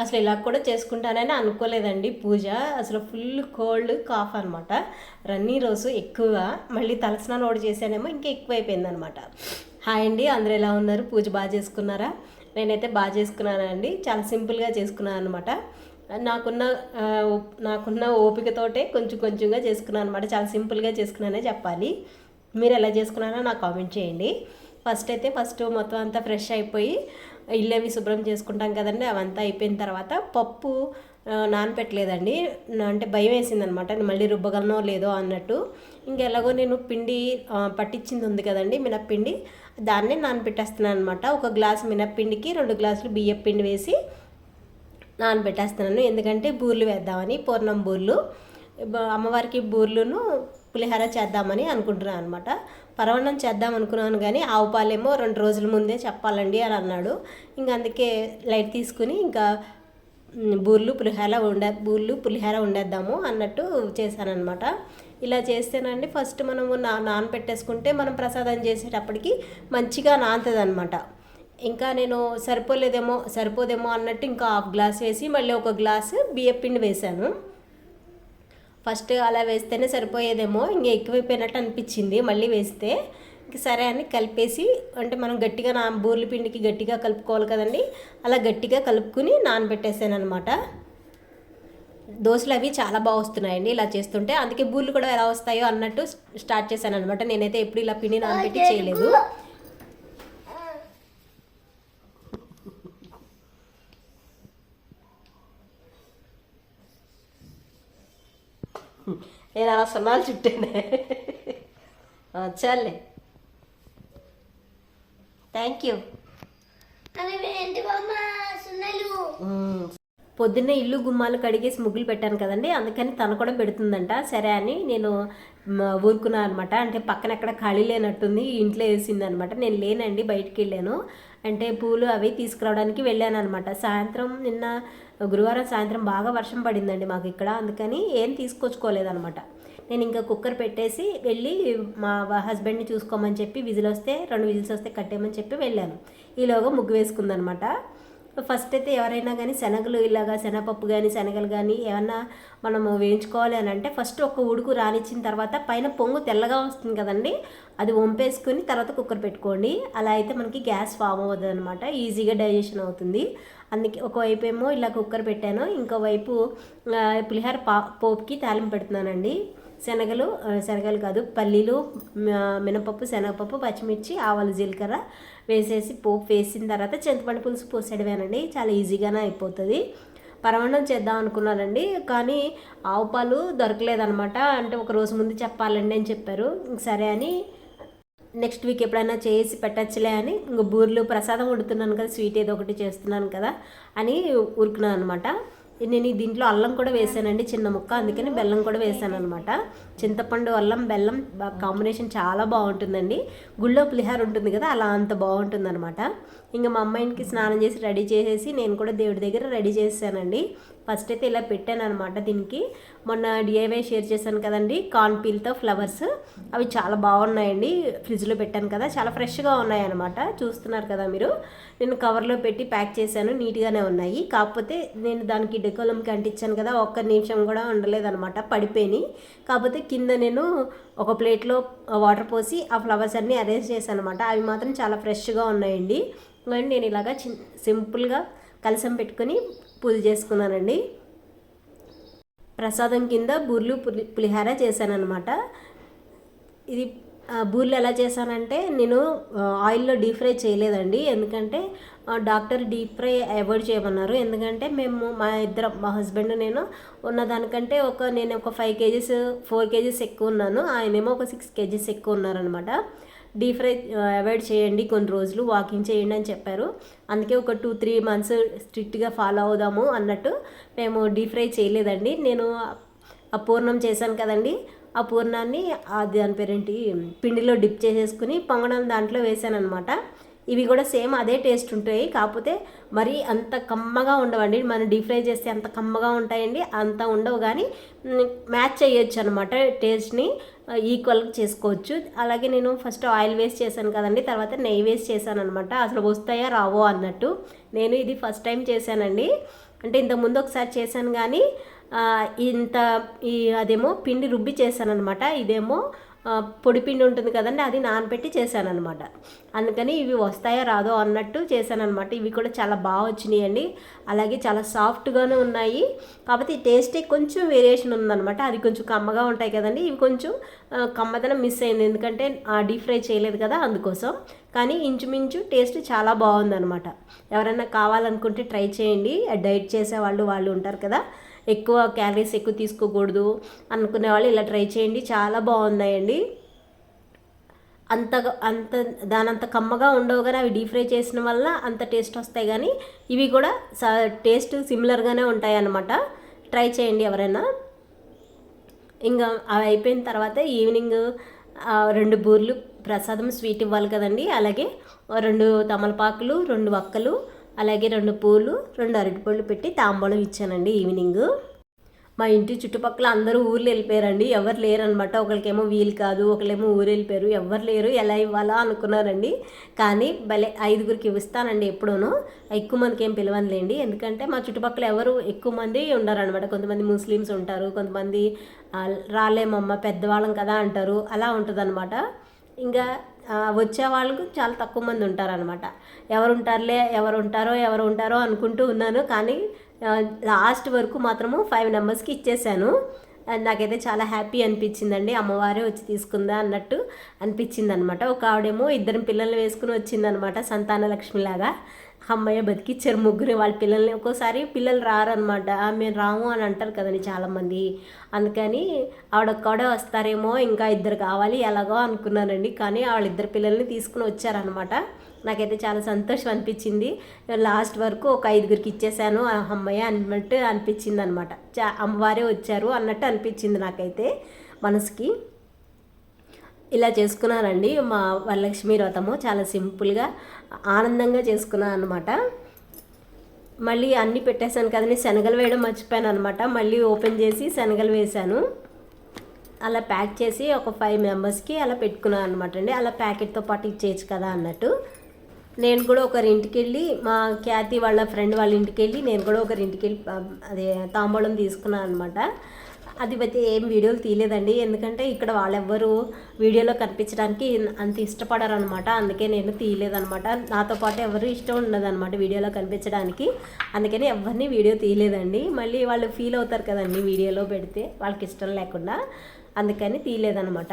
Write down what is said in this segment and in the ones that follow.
అసలు ఇలా కూడా చేసుకుంటానని అనుకోలేదండి పూజ. అసలు ఫుల్ కోల్డ్ కాఫ్ అనమాట రన్నీ రోజు ఎక్కువగా మళ్ళీ తలస్నానం ఒకటి చేశానేమో ఇంకా ఎక్కువైపోయింది అనమాట హాయ్ అండి అందరూ ఎలా ఉన్నారు? పూజ బాగా చేసుకున్నారా? నేనైతే బాగా చేసుకున్నానండి. చాలా సింపుల్గా చేసుకున్నాను అనమాట నాకున్న నాకున్న ఓపికతోటే కొంచెం కొంచెంగా చేసుకున్నాను అనమాట చాలా సింపుల్గా చేసుకున్నానే చెప్పాలి. మీరు ఎలా చేసుకున్నారో నాకు కామెంట్ చేయండి. ఫస్ట్ అయితే ఫస్ట్ మొత్తం అంతా ఫ్రెష్ అయిపోయి ఇల్లు అవి శుభ్రం చేసుకుంటాం కదండి అవంతా అయిపోయిన తర్వాత పప్పు నానపెట్టలేదండి. అంటే భయం వేసింది అనమాట మళ్ళీ రుబ్బగలనో లేదో అన్నట్టు. ఇంకెలాగో నేను పిండి పట్టించింది ఉంది కదండి మినప్పిండి దాన్నే నానబెట్టేస్తున్నాను అనమాట ఒక గ్లాస్ మినప్పిండికి రెండు గ్లాసులు బియ్యపిండి వేసి నానబెట్టేస్తున్నాను ఎందుకంటే బూర్లు వేద్దామని పూర్ణం బూర్లు. అమ్మవారికి బూర్లును పులిహోర చేద్దామని అనుకుంటున్నాను అనమాట పరవన్నం చేద్దాం అనుకున్నాను కానీ ఆవు పాలేమో రెండు రోజుల ముందే చెప్పాలండి అని అన్నాడు. ఇంకా అందుకే లైట్ తీసుకుని ఇంకా బూర్లు పులిహోర ఉండే బూర్లు పులిహోర వండేద్దాము అన్నట్టు చేశానన్నమాట. ఇలా చేస్తేనండి ఫస్ట్ మనము నా నానబెట్టేసుకుంటే మనం ప్రసాదం చేసేటప్పటికి మంచిగా నానుతుంది అనమాట ఇంకా నేను సరిపోలేదేమో సరిపోదేమో అన్నట్టు ఇంకా హాఫ్ గ్లాస్ వేసి మళ్ళీ ఒక గ్లాసు బియ్యం పిండి వేశాను. ఫస్ట్ అలా వేస్తేనే సరిపోయేదేమో ఇంకా ఎక్కువైపోయినట్టు అనిపించింది. మళ్ళీ వేస్తే ఇంక సరే అని కలిపేసి అంటే మనం గట్టిగా నా బూర్ల పిండికి గట్టిగా కలుపుకోవాలి కదండి అలా గట్టిగా కలుపుకుని నానబెట్టేసాను అనమాట దోశలు అవి చాలా బాగా వస్తున్నాయండి ఇలా చేస్తుంటే. అందుకే బూర్లు కూడా ఎలా వస్తాయో అన్నట్టు స్టార్ట్ చేశాను అనమాట నేనైతే ఎప్పుడు ఇలా పిండి నానబెట్టి చేయలేదు. నేను అలా సున్నాలు చుట్టానే. చాలే. థ్యాంక్ యూ పొద్దున్నే ఇల్లు గుమ్మాలు కడిగేసి ముగ్గులు పెట్టాను కదండి అందుకని తను కూడా పెడుతుందంట. సరే అని నేను ఊరుకున్నాను అనమాట. అంటే పక్కన ఎక్కడ ఖాళీ లేనట్టుంది ఇంట్లో వేసింది అనమాట నేను లేనండి బయటికి వెళ్ళాను. అంటే పూలు అవి తీసుకురావడానికి వెళ్ళాను అనమాట సాయంత్రం నిన్న గురువారం సాయంత్రం బాగా వర్షం పడిందండి మాకు ఇక్కడ. అందుకని ఏం తీసుకొచ్చుకోలేదనమాట నేను ఇంకా కుక్కర్ పెట్టేసి వెళ్ళి మా హస్బెండ్ని చూసుకోమని చెప్పి విజిల్ వస్తే రెండు విజిల్స్ వస్తే కట్టేయమని చెప్పి వెళ్ళాను. ఈలోగా ముగ్గు వేసుకుందనమాట ఫస్ట్ అయితే ఎవరైనా కానీ శనగలు ఇలాగా శనగపప్పు కానీ శనగలు కానీ ఏమన్నా మనము వేయించుకోవాలి అని అంటే ఫస్ట్ ఒక ఉడుకు రానిచ్చిన తర్వాత పైన పొంగు తెల్లగా వస్తుంది కదండి అది వంపేసుకుని తర్వాత కుక్కర్ పెట్టుకోండి. అలా అయితే మనకి గ్యాస్ ఫామ్ అవ్వదు అనమాట ఈజీగా డైజెషన్ అవుతుంది. అందుకే ఒకవైపు ఏమో ఇలా కుక్కర్ పెట్టాను ఇంకోవైపు పులిహార పా పోపుకి తాలింపు పెడుతున్నానండి. శనగలు శనగలు కాదు పల్లీలు మినపప్పు శనగపప్పు పచ్చిమిర్చి ఆవాలు జీలకర్ర వేసేసి పోపు వేసిన తర్వాత చింతపండు పులుసు పోసేయడమేనండి. చాలా ఈజీగానే అయిపోతుంది. పరమాన్నం చేద్దాం అనుకున్నానండి కానీ ఆవు పాలు దొరకలేదనమాట అంటే ఒక రోజు ముందు చెప్పాలండి అని చెప్పారు. సరే అని నెక్స్ట్ వీక్ ఎప్పుడైనా చేసి పెట్టచ్చులే అని ఇంక బూర్లు ప్రసాదం వండుతున్నాను కదా స్వీట్ ఏదో ఒకటి చేస్తున్నాను కదా అని ఊరుకున్నాను అనమాట నేను ఈ దీంట్లో అల్లం కూడా వేసానండి చిన్న ముక్క. అందుకని బెల్లం కూడా వేసాను అనమాట చింతపండు అల్లం బెల్లం కాంబినేషన్ చాలా బాగుంటుందండి. గుళ్ళో పులిహార ఉంటుంది కదా అలా అంత బాగుంటుంది అనమాట ఇంకా మా అమ్మాయికి స్నానం చేసి రెడీ చేసేసి నేను కూడా దేవుడి దగ్గర రెడీ చేశానండి ఫస్ట్ అయితే ఇలా పెట్టాను అనమాట దీనికి. మొన్న డిఐవై షేర్ చేశాను కదండి కార్న్ పీల్తో ఫ్లవర్స్. అవి చాలా బాగున్నాయండి ఫ్రిడ్జ్లో పెట్టాను కదా చాలా ఫ్రెష్గా ఉన్నాయి అనమాట చూస్తున్నారు కదా మీరు. నేను కవర్లో పెట్టి ప్యాక్ చేశాను నీట్గానే ఉన్నాయి. కాకపోతే నేను దానికి డెకోలంకి అంటించాను కదా ఒక్క నిమిషం కూడా ఉండలేదన్నమాట పడిపోయినాయి కాకపోతే కింద నేను ఒక ప్లేట్లో వాటర్ పోసి ఆ ఫ్లవర్స్ అన్నీ అరేంజ్ చేశాను అనమాట అవి మాత్రం చాలా ఫ్రెష్గా ఉన్నాయండి. నేను ఇలాగా చిన్ సింపుల్గా కలసం పెట్టుకొని పూజ చేసుకున్నానండి ప్రసాదం కింద బూర్లు పులి పులిహార చేశానన్నమాట. ఇది బూర్లు ఎలా చేశానంటే నేను ఆయిల్లో డీప్ ఫ్రై చేయలేదండి. ఎందుకంటే డాక్టర్ డీప్ ఫ్రై అవాయిడ్ చేయమన్నారు. ఎందుకంటే మేము మా ఇద్దరం మా హస్బెండ్ నేను ఉన్న దానికంటే ఒక నేను ఒక ఫైవ్ కేజీస్ ఫోర్ కేజీస్ ఎక్కువ ఉన్నాను. ఆయనేమో ఒక సిక్స్ కేజీస్ ఎక్కువ ఉన్నారనమాట డీప్ ఫ్రై అవాయిడ్ చేయండి కొన్ని రోజులు వాకింగ్ చేయండి అని చెప్పారు. అందుకే ఒక టూ త్రీ మంత్స్ స్ట్రిక్ట్గా ఫాలో అవుదాము అన్నట్టు మేము డీప్ ఫ్రై చేయలేదండి. నేను ఆ పూర్ణం చేశాను కదండి. ఆ పూర్ణాన్ని ఆ దాని పేరేంటి పిండిలో డిప్ చేసేసుకుని పొంగడం దాంట్లో వేసాను అనమాట ఇవి కూడా సేమ్ అదే టేస్ట్ ఉంటాయి. కాకపోతే మరీ అంత కమ్మగా ఉండవండి. మనం డీప్ ఫ్రై చేస్తే అంత కమ్మగా ఉంటాయండి. అంత ఉండవు కానీ మ్యాచ్ చేయొచ్చు అనమాట టేస్ట్ని. ఈక్వల్గా చేసుకోవచ్చు. అలాగే నేను ఫస్ట్ ఆయిల్ వేస్ట్ చేశాను కదండి. తర్వాత నెయ్యి వేస్ట్ చేశాను అనమాట అసలు వస్తాయా రావో అన్నట్టు. నేను ఇది ఫస్ట్ టైం చేశానండి. అంటే ఇంతకుముందు ఒకసారి చేశాను కానీ ఇంత ఈ అదేమో పిండి రుబ్బి చేశాను అనమాట ఇదేమో పొడిపిండి ఉంటుంది కదండి అది నానబెట్టి చేశాను అనమాట అందుకని ఇవి వస్తాయో రాదో అన్నట్టు చేశాను అనమాట ఇవి కూడా చాలా బాగా వచ్చినాయి అండి అలాగే చాలా సాఫ్ట్గానే ఉన్నాయి. కాకపోతే టేస్టే కొంచెం వేరియేషన్ ఉందన్నమాట. అది కొంచెం కమ్మగా ఉంటాయి కదండి. ఇవి కొంచెం కమ్మదనం మిస్ అయింది. ఎందుకంటే డీప్ ఫ్రై చేయలేదు కదా అందుకోసం. కానీ ఇంచుమించు టేస్ట్ చాలా బాగుందన్నమాట. ఎవరైనా కావాలనుకుంటే ట్రై చేయండి. డైట్ చేసే వాళ్ళు వాళ్ళు ఉంటారు కదా. ఎక్కువ క్యాలరీస్ ఎక్కువ తీసుకోకూడదు అనుకునే వాళ్ళు ఇలా ట్రై చేయండి. చాలా బాగున్నాయండి. అంత అంత దానంత కమ్మగా ఉండవు కానీ అవి డీప్ ఫ్రై చేసిన వల్ల అంత టేస్ట్ వస్తాయి కానీ ఇవి కూడా టేస్ట్ సిమిలర్గానే ఉంటాయి అన్నమాట ట్రై చేయండి ఎవరైనా. ఇంకా అవి అయిపోయిన తర్వాత ఈవినింగ్ రెండు బూర్లు ప్రసాదం స్వీట్ ఇవ్వాలి కదండి. అలాగే రెండు తమలపాకులు రెండు వక్కలు అలాగే రెండు పూలు రెండు అరటిపళ్ళు పెట్టి తాంబూలం ఇచ్చానండి ఈవినింగ్. మా ఇంటి చుట్టుపక్కల అందరూ ఊర్లు వెళ్ళిపోయారండి. ఎవరు లేరనమాట. ఒకరికేమో వీలు కాదు ఒకళ్ళేమో ఊరు వెళ్ళిపోయారు. ఎవరు లేరు ఎలా ఇవ్వాలా అనుకున్నారండి. కానీ భలే ఐదుగురికి ఇస్తానండి ఎప్పుడూను. ఎక్కువ మందికి ఏం పిలవనులేండి. ఎందుకంటే మా చుట్టుపక్కల ఎవరు ఎక్కువ మంది ఉండరనమాట. కొంతమంది ముస్లిమ్స్ ఉంటారు కొంతమంది రాలేమమ్మ పెద్దవాళ్ళం కదా అంటారు. అలా ఉంటుందన్నమాట ఇంకా వచ్చే వాళ్ళకు చాలా తక్కువ మంది ఉంటారనమాట ఎవరు ఉంటారులే ఎవరు ఉంటారో ఎవరు ఉంటారో అనుకుంటూ ఉన్నాను. కానీ లాస్ట్ వరకు మాత్రము ఫైవ్ నెంబర్స్కి ఇచ్చేసాను. నాకైతే చాలా హ్యాపీ అనిపించిందండి. అమ్మవారే వచ్చి తీసుకుందా అన్నట్టు అనిపించింది అనమాట ఒక ఆవిడేమో ఇద్దరు పిల్లల్ని వేసుకుని వచ్చిందనమాట సంతాన లక్ష్మిలాగా అమ్మయ్య బతికిచ్చారు ముగ్గురు వాళ్ళ పిల్లల్ని. ఒక్కోసారి పిల్లలు రారనమాట మేము రాము అని అంటారు కదండి చాలామంది. అందుకని ఆవిడొక్కడే వస్తారేమో ఇంకా ఇద్దరు కావాలి ఎలాగో అనుకున్నానండి. కానీ వాళ్ళిద్దరు పిల్లల్ని తీసుకుని వచ్చారనమాట నాకైతే చాలా సంతోషం అనిపించింది. లాస్ట్ వరకు ఒక ఐదుగురికి ఇచ్చేసాను ఆ అమ్మయ్య అన్నట్టు అనిపించింది అనమాట చా అమ్మవారే వచ్చారు అన్నట్టు అనిపించింది నాకైతే మనసుకి. ఇలా చేసుకున్నానండి మా వరలక్ష్మి వ్రతము చాలా సింపుల్గా ఆనందంగా చేసుకున్నాను అనమాట మళ్ళీ అన్నీ పెట్టేశాను కదండి శనగలు వేయడం మర్చిపోయాను అనమాట మళ్ళీ ఓపెన్ చేసి శనగలు వేశాను. అలా ప్యాక్ చేసి ఒక ఫైవ్ మెంబర్స్కి అలా పెట్టుకున్నాను అనమాట అండి. అలా ప్యాకెట్తో పాటు ఇచ్చేయచ్చు కదా అన్నట్టు. నేను కూడా ఒకరింటికి వెళ్ళి మా ఖ్యాతి వాళ్ళ ఫ్రెండ్ వాళ్ళ ఇంటికి వెళ్ళి నేను కూడా ఒకరి ఇంటికి వెళ్ళి అదే తాంబూలం తీసుకున్నాను అనమాట అది అయితే ఏం వీడియోలు తీయలేదండి. ఎందుకంటే ఇక్కడ వాళ్ళెవ్వరూ వీడియోలో కనిపించడానికి అంత ఇష్టపడరు అనమాట అందుకే నేను తీయలేదనమాట. నాతో పాటు ఎవరు ఇష్టం ఉండదన్నమాట వీడియోలో కనిపించడానికి. అందుకని ఎవరిని వీడియో తీయలేదండి. మళ్ళీ వాళ్ళు ఫీల్ అవుతారు కదండి వీడియోలో పెడితే వాళ్ళకి ఇష్టం లేకుండా. అందుకని తీయలేదనమాట.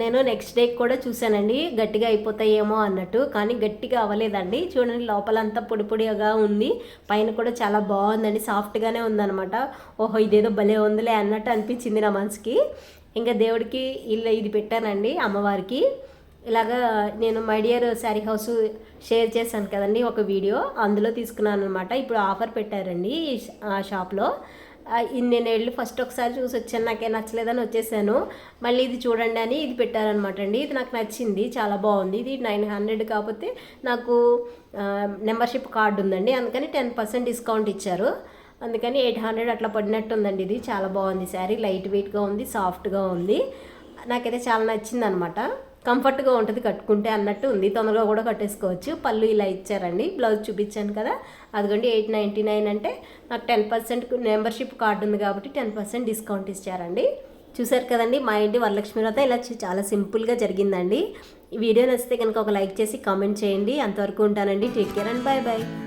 నేను నెక్స్ట్ డే కూడా చూశానండి. గట్టిగా అయిపోతాయేమో అన్నట్టు. కానీ గట్టిగా అవ్వలేదండి. చూడండి లోపలంతా పొడి పొడిగా ఉంది. పైన కూడా చాలా బాగుందండి. సాఫ్ట్గానే ఉందన్నమాట. ఓహో ఇదేదో భలే ఉందిలే అన్నట్టు అనిపించింది నా మనసుకి. ఇంకా దేవుడికి ఇలా ఇది పెట్టానండి అమ్మవారికి. ఇలాగా నేను my dear sari house share చేశాను కదండి ఒక వీడియో అందులో తీసుకున్నాను అనమాట ఇప్పుడు ఆఫర్ పెట్టారండి ఈ ఆ షాప్లో నేను వెళ్ళి ఫస్ట్ ఒకసారి చూసి వచ్చాను నాకే నచ్చలేదని వచ్చేసాను. మళ్ళీ ఇది చూడండి అని ఇది పెట్టారనమాట అండి. ఇది నాకు నచ్చింది చాలా బాగుంది. ఇది నైన్ హండ్రెడ్ కాకపోతే నాకు మెంబర్షిప్ కార్డు ఉందండి. అందుకని టెన్ పర్సెంట్ డిస్కౌంట్ ఇచ్చారు. అందుకని ఎయిట్ హండ్రెడ్ అట్లా పడినట్టు ఉందండి ఇది. చాలా బాగుంది శారీ. లైట్ వెయిట్గా ఉంది సాఫ్ట్గా ఉంది. నాకైతే చాలా నచ్చింది అనమాట కంఫర్ట్గా ఉంటుంది కట్టుకుంటే అన్నట్టు ఉంది. తొందరగా కూడా కట్టేసుకోవచ్చు. పళ్ళు ఇలా ఇచ్చారండి. బ్లౌజ్ చూపించాను కదా. అదిగోండి ఎయిట్ నైంటీ నైన్ అంటే నాకు టెన్ పర్సెంట్ మెంబర్షిప్ కార్డు ఉంది కాబట్టి టెన్ పర్సెంట్ డిస్కౌంట్ ఇచ్చారండి. చూసారు కదండి మా ఇంటి వరలక్ష్మి వ్రతం ఇలా చాలా సింపుల్గా జరిగిందండి. వీడియో నచ్చితే కనుక ఒక లైక్ చేసి కామెంట్ చేయండి. అంతవరకు ఉంటానండి. Take care and bye bye